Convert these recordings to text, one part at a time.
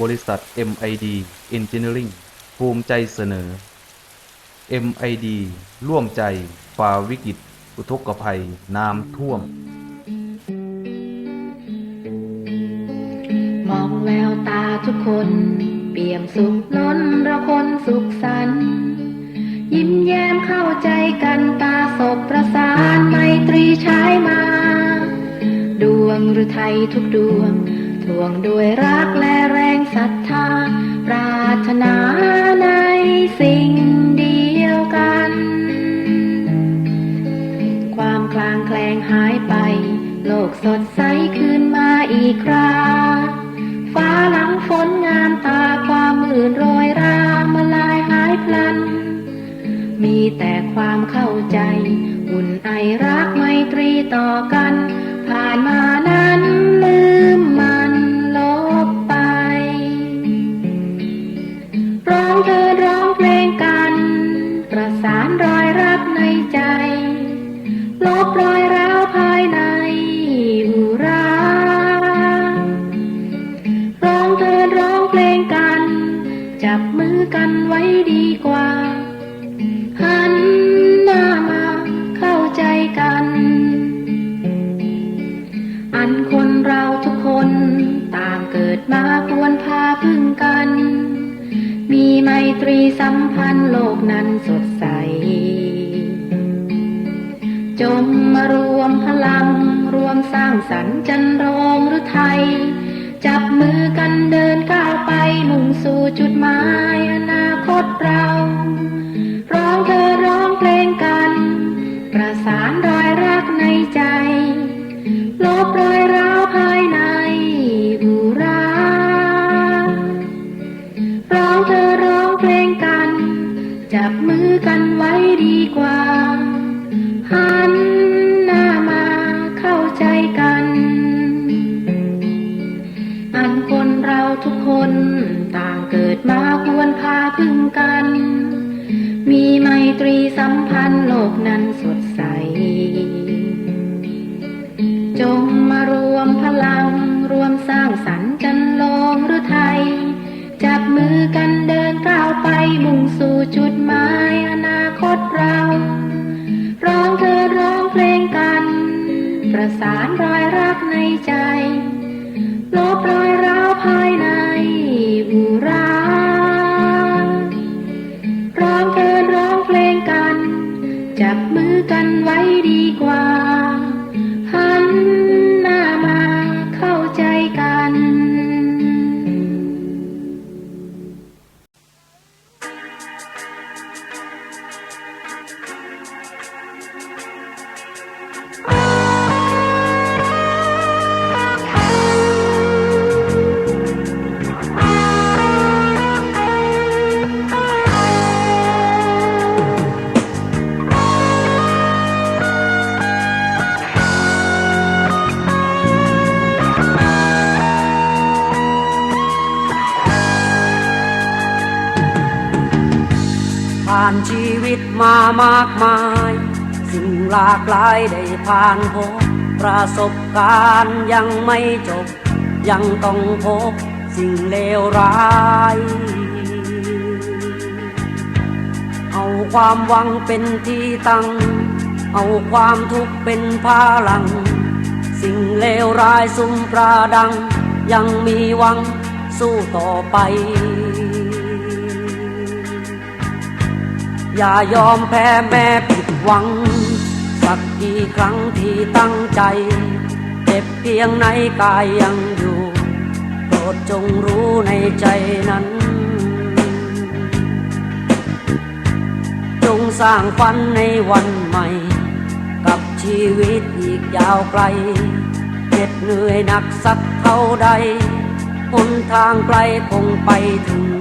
บริษัท MID Engineering ภูมิใจเสนอ MID ร่วมใจฝ่าวิกฤต อุทกภัย น้ำท่วม มองแววตาทุกคน เปี่ยมสุขล้นระคนสุขสัน ยิ้มแย้มเข้าใจกันตาสบประสานไมตรีใช้มา ดวงหรือไทยทุกดวง ทวงด้วยรักและแรงศรัทธา ปรารถนาในสิ่งเดียวกัน ความคลางแคลงหายไป โลกสดใสคืนมาอีกคราฟ้าหลังฝนงามตาความมืดโรยรามาลายหายพลัน มีแต่ความเข้าใจ อุ่นไอรักไมตรีต่อกัน ผ่านมานั้น เราทุกคนต่างเกิดมาควรพาพึ่งกัน มีไมตรีสัมพันธ์โลกนั้นสดใส จงมารวมพลัง รวมสร้างสรรค์จันโรงหรือไทย จับมือกันเดินก้าวไปมุ่งสู่จุดหมายอนาคตเราร้องเธอร้องเพลงกัน ประสานรอยรักในใจ ลบรอย พึ่งกัน มีไมตรีสัมพันธ์โลกนั้นสดใส จงมารวมพลังรวมสร้างสรรค์จันลงหรือไทย จับมือกันเดินก้าวไปมุ่งสู่จุดหมายอนาคตเรา ร้องเธอร้องเพลงกัน ประสานรอยรักในใจลบรอยร้าวภายในบุรา กว่า มามากมาย สิ่งหลากหลายได้ผ่านพบประสบการณ์ยังไม่จบ ยังต้องพบสิ่งเลวร้ายเอาความหวังเป็นที่ตั้ง เอาความทุกข์เป็นพลัง สิ่งเลวร้ายสุ่มปราดัง ยังมีหวังสู้ต่อไป อย่ายอมแพ้แม้ผิดหวัง สักกี่ครั้งที่ตั้งใจ เจ็บเพียงไหนกายยังอยู่ โปรดจงรู้ในใจนั้น จงสร้างฝันในวันใหม่ กับชีวิตอีกยาวไกลเหน็ดเหนื่อยหนักสักเท่าใดหนทางไกลคงไปถึง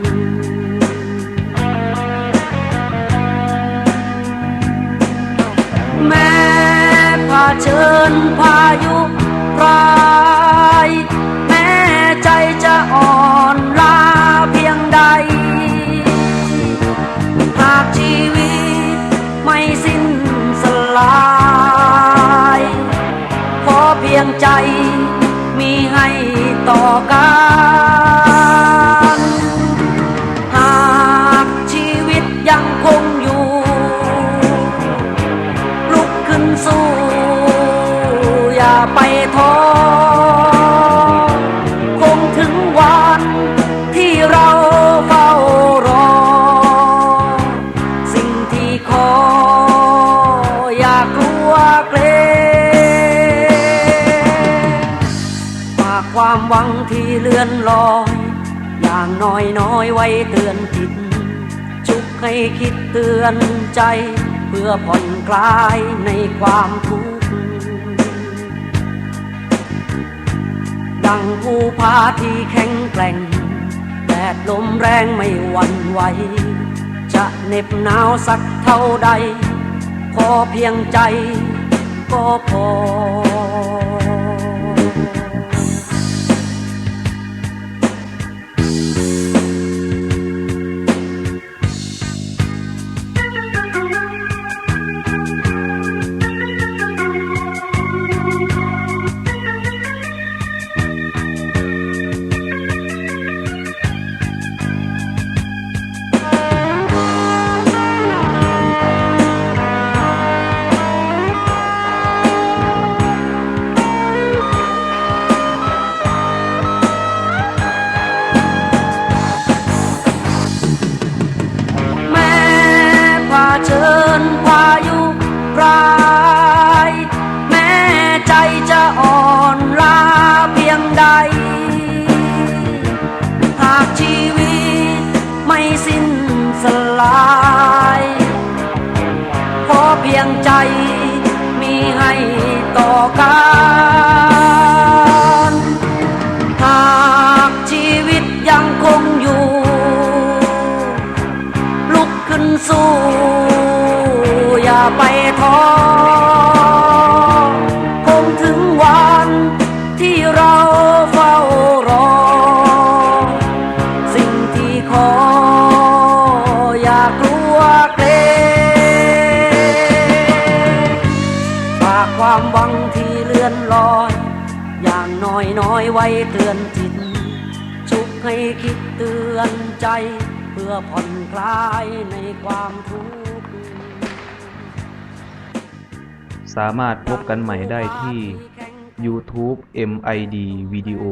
แม้ผาเชิญพายุร้ายแม้ใจจะอ่อนล้าเพียงใด หากชีวิตไม่สิ้นสลายขอเพียงใจมีให้ต่อกัน ไปทอคงถึงวันที่เราเฝ้ารอ สิ่งที่ขออยากลัวเกรงฝากความหวังที่เลื่อนลอย อย่างน้อยน้อยไว้เตือนจิดจุกให้คิดเตือนใจ เพื่อผ่อนคลายในความทุกข์ ดังภูผาที่แข็งแกร่งแดดลมแรงไม่หวั่นไหว จะเหน็บหนาวสักเท่าใด พอเพียงใจก็พอ ยงใจ มีให้ต่อกันหากชีวิตยังคงอยู่ ลุกขึ้นสู้ อย่าไป อยไว้เตือนจิต ชุกให้คิดเตือนใจ เพื่อผ่อนคลายในความทุกข์สามารถพบกันใหม่ได้ที่ YouTube MID Video